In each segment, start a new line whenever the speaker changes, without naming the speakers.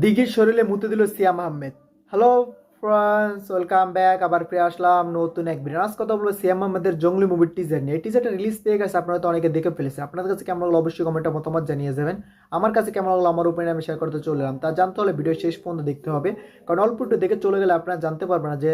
দিঘির শরীরে মুতে দিল Siam Ahmed. Hello friends welcome back আবার ফিরে আসলাম নতুন এক ভিডিও কথা বলব সিয়াম আহমেদের জঙ্গলি মুভির টিজার নিয়ে। টিজারটা রিলিজ পেয়ে গেছে, আপনারা তো অনেকে দেখে ফেলেছে। আপনাদের কাছে কেমন লাগল অবশ্যই কমেন্টে মতামত জানিয়ে যাবেন। আমার কাছে কেমন লাগল আমার উপরে আমি শেয়ার করতে চলে এলাম। তা জানতে হলে ভিডিও শেষ পর্যন্ত দেখতে হবে। কারণ অল্প একটু দেখে চলে গেলে আপনারা জানতে পারবেন না যে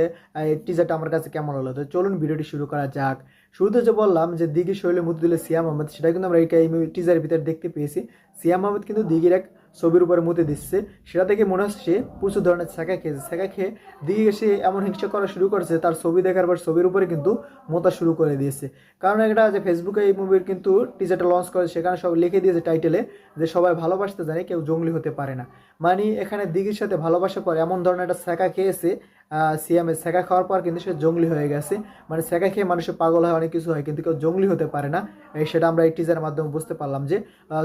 টিজারটা আমার কাছে কেমন হলো তো চলুন ভিডিওটি শুরু করা যাক। শুরুতে যে বললাম যে দিঘি শৈলে মুতে দিলে সিয়াম আহমেদ, সেটা কিন্তু আমরা এই টিজারের ভিতরে দেখতে পেয়েছি। সিয়াম আহমেদ কিন্তু দিঘির এক ছবির উপরে মুতে দিচ্ছে। সেটা দেখে মনে হচ্ছে প্রচুর ধরনের ছ্যাঁকা খেয়েছে। ছ্যাঁকা খেয়ে দিকে এসে এমন হিংসা করা শুরু করেছে, তার ছবি দেখার পর ছবির উপরে কিন্তু মোতা শুরু করে দিয়েছে। কারণ এটা যে ফেসবুকে এই মুভির কিন্তু টিজারটা লঞ্চ করে সেখানে সব লিখে দিয়েছে টাইটেলে যে সবাই ভালোবাসতে জানে, কেউ জঙ্গলি হতে পারে না। মানে এখানে দিঘির সাথে ভালোবাসা পর এমন ধরনের একটা ছ্যাঁকা খেয়েছে সিএমএ ছ্যাঁকা খাওয়ার পর কিন্তু সে জঙ্গলি হয়ে গেছে। মানে ছ্যাঁকা খেয়ে মানুষের পাগল হয়, অনেক কিছু হয়, কিন্তু কেউ জঙ্গলি হতে পারে না। সেটা আমরা এই টিজারের মাধ্যমে বুঝতে পারলাম যে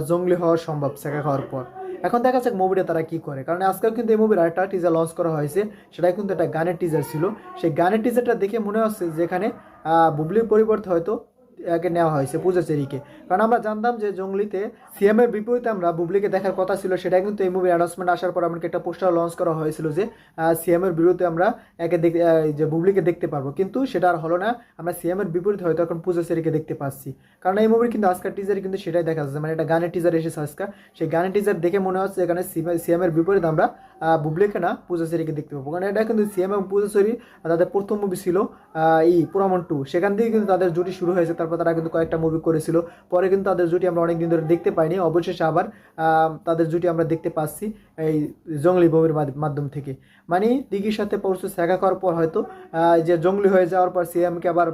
জঙ্গলি হওয়া সম্ভব ছ্যাঁকা খাওয়ার পর। এখন দেখা যাক মুভিটা তারা কি করে। কারণ আজকেও কিন্তু এই মুভির আরেকটা টিজার লঞ্চ করা হয়েছে। সেটাই কিন্তু একটা গানের টিজার ছিল। সেই গানের টিজারটা দেখে মনে হচ্ছে যেখানে বুবলির পরিবর্তে হয়তো একে নেওয়া হয়েছে পূজাচেরিকে কারণ আমরা জানতাম যে জঙ্গলিতে সিএমের বিপরীতে আমরা বুবলিকে দেখার কথা ছিল, সেটা কিন্তু এই মুভির অ্যানাউন্সমেন্ট আসার পর আমাকে একটা পোস্টার লঞ্চ করা হয়েছিল যে সিএমের বিরুদ্ধে আমরা একে যে বুবলিকে দেখতে পারব। কিন্তু সেটা আর হলো না, আমরা সিএমের বিপরীতে হয়তো এখন পূজাচেরিকে দেখতে পাচ্ছি। কারণ এই মুভির কিন্তু আজকের টিজারে কিন্তু সেটাই দেখা যাচ্ছে। মানে একটা গানের টিজার এসেছে আজকে। সেই গানের টিজার দেখে মনে হচ্ছে এখানে সিএমের বিপরীতে আমরা বুবলিকে না পূজাচেরিকে দেখতে পাবো। কারণ এটা কিন্তু সিএম এবং পূজাচেরি তাদের প্রথম মুভি ছিল এই পুরামন টু সেখান থেকে কিন্তু তাদের জুটি শুরু হয়েছে, তারপর তারা কিন্তু কয়েকটা মুভি করেছিল। পরে কিন্তু তাদের জুটি আমরা অনেক দিন ধরে দেখতে পাইনি। অবশেষে আবার তাদের জুটি আমরা দেখতে পাচ্ছি এই জঙ্গলি মাধ- মাধ্যম থেকে। মানে দিঘির সাথে পরশু দেখা করার পর হয়তো যে জঙ্গলি হয়ে যাওয়ার পর সিএমকে আবার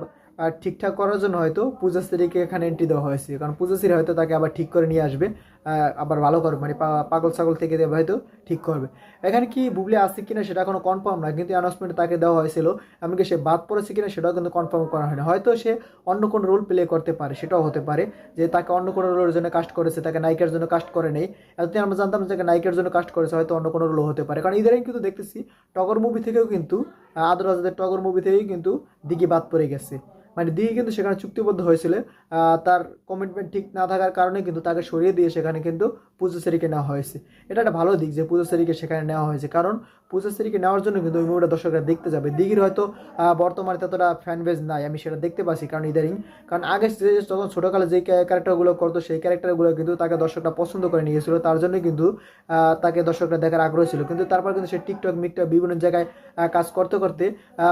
ঠিকঠাক করার জন্য হয়তো পূজাশ্রীকে এখানে এন্ট্রি দেওয়া হয়েছে। কারণ পূজাশ্রী হয়তো তাকে আবার ঠিক করে নিয়ে আসবে। আবার ভালো করবে। মানে পাগল ছাগল থেকে দেবে হয়তো ঠিক করবে। এখানে কি বুবলি আছে কিনা সেটা কোনো কনফার্ম না কিন্তু অ্যানাউন্সমেন্টে তাকে দেওয়া হয়েছিল। এমনকি সে বাদ পড়েছে কিনা সেটাও কিন্তু কনফার্ম করা হয়নি। হয়তো সে অন্য কোনো রোল প্লে করতে পারে, সেটাও হতে পারে। যে তাকে অন্য কোনো রোলের জন্য কাস্ট করেছে, তাকে নায়িকার জন্য কাস্ট করে নেই। এতদিন আমরা জানতাম যে নায়িকার জন্য কাস্ট করেছে, হয়তো অন্য কোনো রোল হতে পারে। কারণ ইদারিং কিন্তু দেখতেছি, টগর মুভি থেকেও কিন্তু আদর রাজাদের টগর মুভি থেকেই কিন্তু দিঘি বাদ পড়ে গেছে। মানে দিঘি কিন্তু সেখানে চুক্তিবদ্ধ হয়েছিল। তার কমিটমেন্ট ঠিক না থাকার কারণে কিন্তু তাকে সরিয়ে দিয়ে সেখানে কিন্তু পূজাশ্রীকে নেওয়া হয়েছে। এটা একটা ভালো দিক যে পূজাশ্রীকে সেখানে নেওয়া হয়েছে। কারণ পূজাশ্রীকে নেওয়ার জন্য কিন্তু ওই মুভিটা দর্শকরা দেখতে যাবে। দিঘির হয়তো বর্তমানে ততটা ফ্যান বেজ নাই, আমি সেটা দেখতে পাচ্ছি কারণ ইদারিং কারণ আগে যখন ছোটোকালে যে ক্যারেক্টারগুলো করতো, সেই ক্যারেক্টারগুলো কিন্তু তাকে দর্শকরা পছন্দ করে নিয়েছিল। তার জন্য কিন্তু তাকে দর্শকরা দেখার আগ্রহ ছিল। কিন্তু তারপর কিন্তু সে টিকটক মিকটক বিভিন্ন জায়গায় কাজ করতে করতে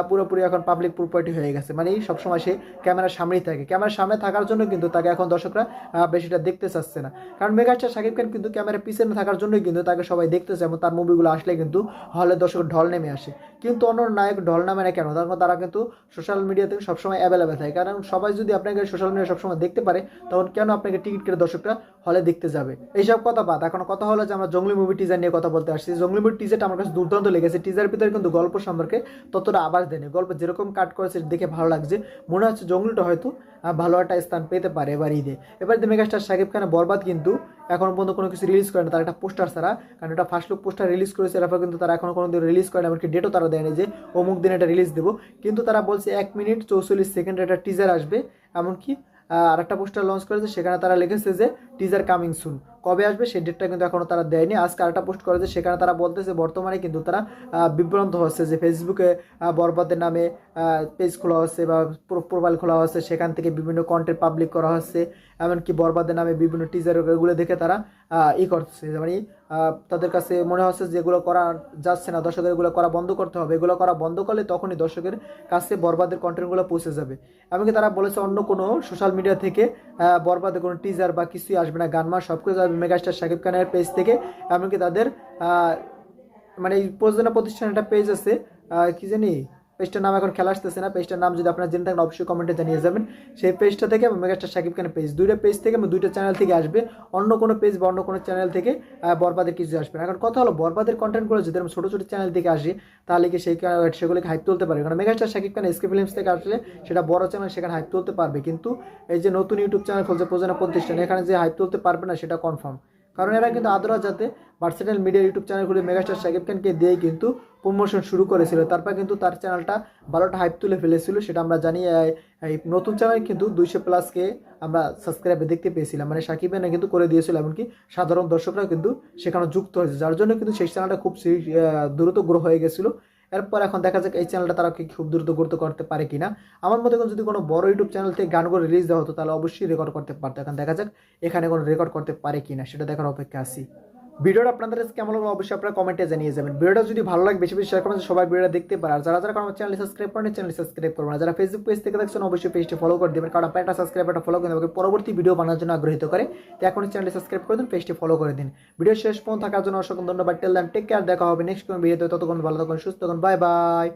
পুরোপুরি এখন পাবলিক প্রপার্টি হয়ে গেছে। মানে সবসময় সে ক্যামেরার সামনেই থাকে। ক্যামেরার সামনে থাকার জন্য কিন্তু তাকে এখন দর্শকরা বেশিটা দেখতে চাচ্ছে না। কারণ মেগাস্টার শাকিব খান কিন্তু ক্যামেরার পিছনে থাকার জন্যই কিন্তু তাকে সবাই দেখতেছে এবং তার মুভিগুলো আসলে কিন্তু হলে দর্শক ঢল নেমে আসে। কিন্তু অন্য নায়ক ঢল নামে না কেন? তখন তারা কিন্তু সোশ্যাল মিডিয়াতে সবসময় অ্যাভেলেবেল থাকে। কারণ সবাই যদি আপনাকে সোশ্যাল মিডিয়া সবসময় দেখতে পারে, তখন কেন আপনাকে টিকিট কেটে দর্শকরা হলে দেখতে যাবে? এইসব কথা বাদ। এখন কথা হলো যে আমরা জঙ্গলি মুভি টিজার নিয়ে কথা বলতে আসছি। জঙ্গলি মুভি টিজারটা আমার কাছে দুর্দান্ত লেগেছে। টিজার ভিতরে কিন্তু গল্প সম্পর্কে ততটা আবাস দেয়নি। গল্প যেরকম কাট করেছে দেখে ভালো লাগছে। মনে হচ্ছে জঙ্গলিটা হয়তো ভালো একটা স্থান পেতে পারে এবার ঈদে। এবার মেগাস্টার শাকিব খানের বরবাদ কিন্তু এখন পর্যন্ত কোনো কিছু রিলিজ করে না তার একটা পোস্টার ছাড়া। কারণ এটা ফার্স্ট লুক পোস্টার রিলিজ করেছে এরপর কিন্তু তারা এখনও কোনো দিন রিলিজ করে না এমনকি ডেটও তারা দেয়নি যে অমুক দিন এটা রিলিজ দেবো। কিন্তু তারা বলছে এক মিনিট চৌচল্লিশ সেকেন্ডে একটা টিজার আসবে। এমনকি আর একটা পোস্টার লঞ্চ করেছে, সেখানে তারা লিখেছে যে টিজার কামিং সুন কবে আসবে সেই ডেটটা কিন্তু এখনও তারা দেয়নি। আজকে আরেকটা পোস্ট করেছে, সেখানে তারা বলতেছে, বর্তমানে কিন্তু তারা বিভ্রান্ত হচ্ছে যে ফেসবুকে বরবাদের নামে পেজ খোলা হচ্ছে বা প্রোফাইল খোলা হচ্ছে, সেখান থেকে বিভিন্ন কন্টেন্ট পাবলিক করা হচ্ছে, এমনকি বরবাদের নামে বিভিন্ন টিজার এগুলো দেখে তারা ই করছে। মানে তাদের কাছে মনে হচ্ছে যে এগুলো করা যাচ্ছে না দর্শকের এগুলো করা বন্ধ করতে হবে। এগুলো করা বন্ধ করলে তখনই দর্শকের কাছে বরবাদের কন্টেন্টগুলো পৌঁছে যাবে। এমনকি তারা বলেছে অন্য কোনো সোশ্যাল মিডিয়া থেকে আহ, বরবাদের কোনো টিজার বা কিছুই আসবে না গানমা সব কিছু আসবে মেগাস্টার শাকিব খানের পেজ থেকে এমনকি তাদের মানে এই প্রযোজনা প্রতিষ্ঠান একটা পেজ আছে কি জানি পেজটার নাম এখন খেলা আসতেছে না। পেজটার নাম যদি আপনারা জেনে থাকেন, অবশ্যই কমেন্টে জানিয়ে যাবেন। সেই পেজটা থেকে মেগাস্টার শাকিব খানের পেজ দুইটা পেজ থেকে দুইটা চ্যানেল থেকে আসবে। অন্য কোনো পেজ বা অন্য কোনো চ্যানেল থেকে বরবাদের কিছু আসবে না। এখন কথা হলো, বরবাদের কন্টেন্টগুলো যদি এরকম ছোটো ছোটো চ্যানেল থেকে আসে, তাহলে কি সেই সেগুলোকে হাইপ তুলতে পারবে? কারণ megastar Shakib Khan SK films থেকে আসলে সেটা বড় চ্যানেল সেখানে হাইপ তুলতে পারবে। কিন্তু এই যে নতুন ইউটিউব চ্যানেল খুলছে প্রযোজনা প্রতিষ্ঠান, এখানে যে হাইপ তুলতে পারবে না, সেটা কনফার্ম কারণ এরা কিন্তু আদরা যাতে ভার্সেটাইল মিডিয়া ইউটিউব চ্যানেলগুলি মেগাস্টার শাকিব খানকে দিয়ে কিন্তু প্রমোশন শুরু করেছিল। তারপর কিন্তু তার চ্যানেলটা ভালোটা হাইপ তুলে ফেলেছিল, সেটা আমরা জানি নতুন চ্যানেল কিন্তু দুইশো প্লাসকে আমরা সাবস্ক্রাইবে দেখতে পেয়েছিলাম। মানে সাকিব খান কিন্তু করে দিয়েছিল, এমনকি সাধারণ দর্শকরাও কিন্তু সেখানে যুক্ত হয়েছে, যার জন্য কিন্তু সেই চ্যানেলটা খুব দ্রুত গ্রো হয়ে গেছিল। এরপর এখন দেখা যাক এই চ্যানেলটা তারা কি খুব দ্রুত গুরুত্ব করতে পারে কিনা। আমার মতে যদি কোনো বড় ইউটিউব চ্যানেল থেকে গানগুলো রিলিজ দেওয়া হতো, তাহলে অবশ্যই রেকর্ড করতে পারতো। এখন দেখা যাক এখানে কোনো রেকর্ড করতে পারে কিনা, সেটা দেখার অপেক্ষা আছি। ভিডিওটা আপনাদের কাছে কেমন লাগল অবশ্যই আপনারা কমেন্টে জানিয়ে যাবেন। ভিডিওটা যদি ভালো লাগে, বেশি বেশি শেয়ার করেন সবাই ভিডিওটা দেখতে পারে। আর যারা যারা আমার চ্যানেল সাবস্ক্রাইব করেন চ্যানেল সাবস্ক্রাইব করবেন। যারা ফেসবুক পেজ থেকে দেখছেন, অবশ্যই পেজটি ফলো করে দেবেন। কারণ আপনার একটা সাবস্ক্রাইব একটা ফলো করে দেবেন। পরবর্তী ভিডিও বানানোর জন্য আগ্রহিত করে তো এখন চ্যানেলটি সাবস্ক্রাইব করে দিন পেজটি ফলো করে দিন। ভিডিও শেষ পর্যন্ত থাকার জন্য অসংখ্য ধন্যবাদ। টেল টেক কেয়ার দেখা হবে নেক্সট কোনো ভিডিওতে ততক্ষণ ভালো থাকুন, সুস্থ থাকুন। Bye bye